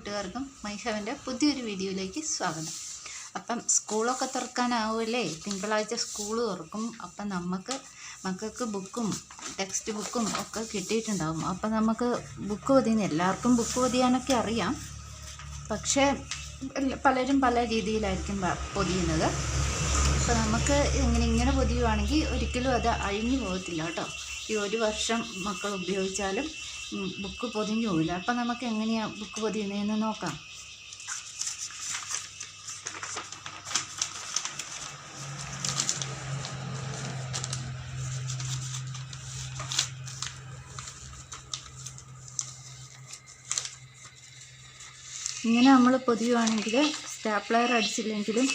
കൂട്ടുകാർക്കും മൈഹവന്റെ പുതിയൊരു വീഡിയോയിലേക്ക് സ്വാഗതം. അപ്പം സ്കൂളൊക്കെ തുറക്കാനാവുമല്ലേ? തിങ്കളാഴ്ച സ്കൂൾ തുറക്കും. അപ്പം നമുക്ക് മക്കൾക്ക് ബുക്കും ടെക്സ്റ്റ് ബുക്കും ഒക്കെ കിട്ടിയിട്ടുണ്ടാകും അപ്പം നമുക്ക് ബുക്ക് പൊതിയുന്ന എല്ലാവർക്കും ബുക്ക് പൊതിയാനൊക്കെ അറിയാം. പക്ഷേ പലരും പല രീതിയിലായിരിക്കും പൊതിയുന്നത്. അപ്പോൾ നമുക്ക് ഇങ്ങനെ ഇങ്ങനെ പൊതിയുവാണെങ്കിൽ ഒരിക്കലും അത് അഴിഞ്ഞു പോകത്തില്ല കേട്ടോ. ഈ ഒരു വർഷം മക്കൾ ഉപയോഗിച്ചാലും ബുക്ക് പൊതിഞ്ഞു പോകില്ല അപ്പം നമുക്ക് എങ്ങനെയാണ് ബുക്ക് പൊതിയുന്നതെന്ന് നോക്കാം. ഇങ്ങനെ നമ്മൾ പൊതിയുവാണെങ്കിൽ സ്റ്റാപ്ലയർ അടിച്ചില്ലെങ്കിലും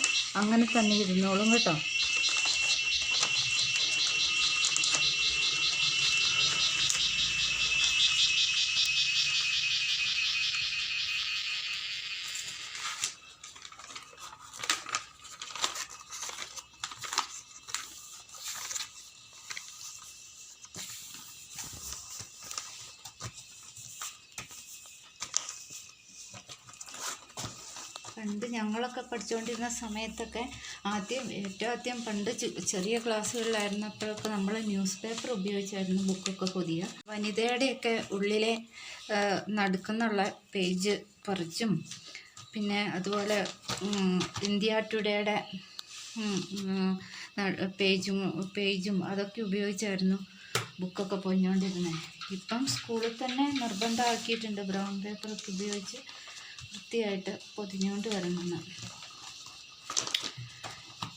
അങ്ങനെ തന്നെ ഇരുന്നോളും കേട്ടോ. പണ്ട് ഞങ്ങളൊക്കെ പഠിച്ചുകൊണ്ടിരുന്ന സമയത്തൊക്കെ ആദ്യം ഏറ്റവും ആദ്യം പണ്ട് ചെറിയ ക്ലാസ്സുകളിലായിരുന്നപ്പോഴൊക്കെ നമ്മൾ ന്യൂസ് പേപ്പർ ഉപയോഗിച്ചായിരുന്നു ബുക്കൊക്കെ പുതിയ വനിതയുടെയൊക്കെ ഉള്ളിലെ നടുക്കുന്നുള്ള പേജ് പറിച്ചും പിന്നെ അതുപോലെ ഇന്ത്യ ടുഡേയുടെ പേജും പേജും അതൊക്കെ ഉപയോഗിച്ചായിരുന്നു ബുക്കൊക്കെ പൊഞ്ഞുകൊണ്ടിരുന്നത് ഇപ്പം സ്കൂളിൽ തന്നെ നിർബന്ധമാക്കിയിട്ടുണ്ട് ബ്രൗൺ പേപ്പറൊക്കെ ഉപയോഗിച്ച്. വൃത്തിയായിട്ട് പൊതിഞ്ഞുകൊണ്ട് വരണമെന്ന്.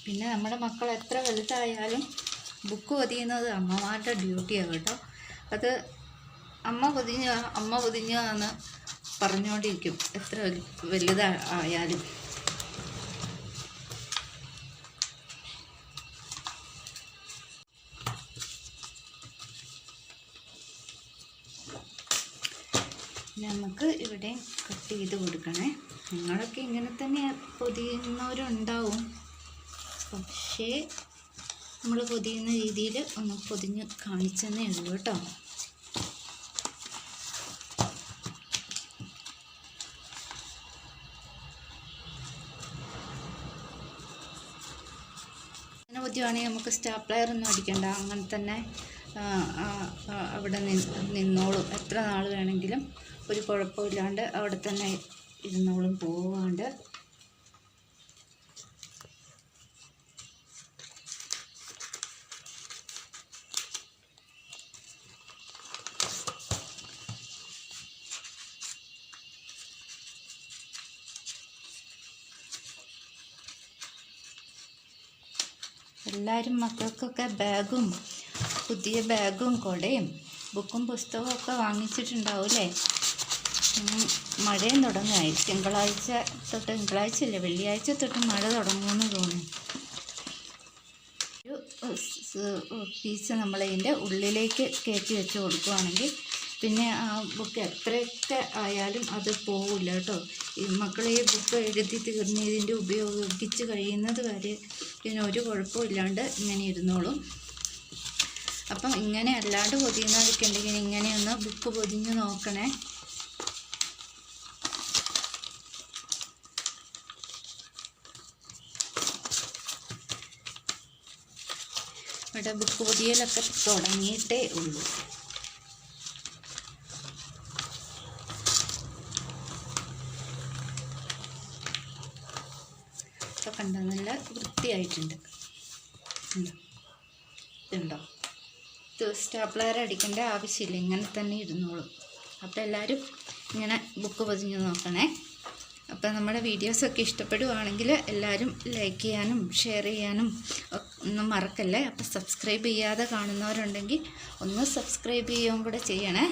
പിന്നെ നമ്മുടെ മക്കൾ എത്ര വലുതായാലും ബുക്ക് പൊതിയുന്നത് അമ്മമാരുടെ ഡ്യൂട്ടിയാണ് കേട്ടോ. അത് അമ്മ പൊതിഞ്ഞ അമ്മ പൊതിഞ്ഞു എന്ന് പറഞ്ഞുകൊണ്ടിരിക്കും. എത്ര വലു- വലുതായാലും നമുക്ക് ഇവിടെ കട്ട് ചെയ്ത് കൊടുക്കണേ. നിങ്ങളൊക്കെ ഇങ്ങനെ തന്നെ പൊതിയുന്നവരുണ്ടാവും. പക്ഷേ നമ്മൾ പൊതിയുന്ന രീതിയിൽ ഒന്ന് പൊതിഞ്ഞ് കാണിച്ചെന്നേ ഉള്ളൂ കേട്ടോ. അങ്ങനെ പൊതിയുവാണെങ്കിൽ നമുക്ക് സ്റ്റാപ്ലയർ ഒന്നും അടിക്കണ്ട. അങ്ങനെ തന്നെ അവിടെ നിന്ന് നിന്നോളും. എത്ര നാൾ വേണമെങ്കിലും ഒരു കുഴപ്പമില്ലാണ്ട് അവിടെ തന്നെ ഇരുന്നോളും പോവാണ്ട്. എല്ലാവരും മക്കൾക്കൊക്കെ ബാഗും പുതിയ ബാഗും കുടയും ബുക്കും പുസ്തകവും ഒക്കെ വാങ്ങിച്ചിട്ടുണ്ടാവും ഉം, മഴയും തുടങ്ങായി തിങ്കളാഴ്ച തൊട്ട് തിങ്കളാഴ്ച ഇല്ല വെള്ളിയാഴ്ച തൊട്ട് മഴ തുടങ്ങുമെന്ന് തോന്നി ഒരു പീസ് നമ്മളതിന്റെ ഉള്ളിലേക്ക് കയറ്റി വെച്ച് കൊടുക്കുവാണെങ്കിൽ പിന്നെ ആ ബുക്ക് എത്രയൊക്കെ ആയാലും അത് പോവില്ല കേട്ടോ. ഈ മക്കൾ ഈ ബുക്ക് എഴുതി തീർന്ന് ഇതിന്റെ ഉപയോഗിച്ച് കഴിയുന്നത് വരെ ഇതിന് ഒരു കുഴപ്പമില്ലാണ്ട് ഇങ്ങനെ ഇരുന്നോളും. അപ്പം ഇങ്ങനെ അല്ലാണ്ട് പൊതിയുന്നതൊക്കെ ഉണ്ടെങ്കിൽ ഇങ്ങനെയൊന്ന് ബുക്ക് പൊതിഞ്ഞ് നോക്കണേ. ഇവിടെ ബുക്ക് പൊതിയലൊക്കെ തുടങ്ങിയിട്ടേ ഉള്ളൂ. കണ്ടോ നല്ല വൃത്തിയായിട്ടുണ്ട്? ഇതുണ്ടോ? ഇത് സ്റ്റാപ്ലയർ അടിക്കേണ്ട ആവശ്യമില്ല ഇങ്ങനെ തന്നെ ഇരുന്നോളൂ. അപ്പോൾ എല്ലാവരും ഇങ്ങനെ ബുക്ക് പൊതിഞ്ഞ് നോക്കണേ. അപ്പോൾ നമ്മുടെ വീഡിയോസൊക്കെ ഇഷ്ടപ്പെടുവാണെങ്കിൽ എല്ലാവരും ലൈക്ക് ചെയ്യാനും ഷെയർ ചെയ്യാനും ഒന്നും മറക്കല്ലേ? അപ്പോൾ സബ്സ്ക്രൈബ് ചെയ്യാതെ കാണുന്നവരുണ്ടെങ്കിൽ ഒന്ന് സബ്സ്ക്രൈബ് ചെയ്യുകയും കൂടെ ചെയ്യണേ.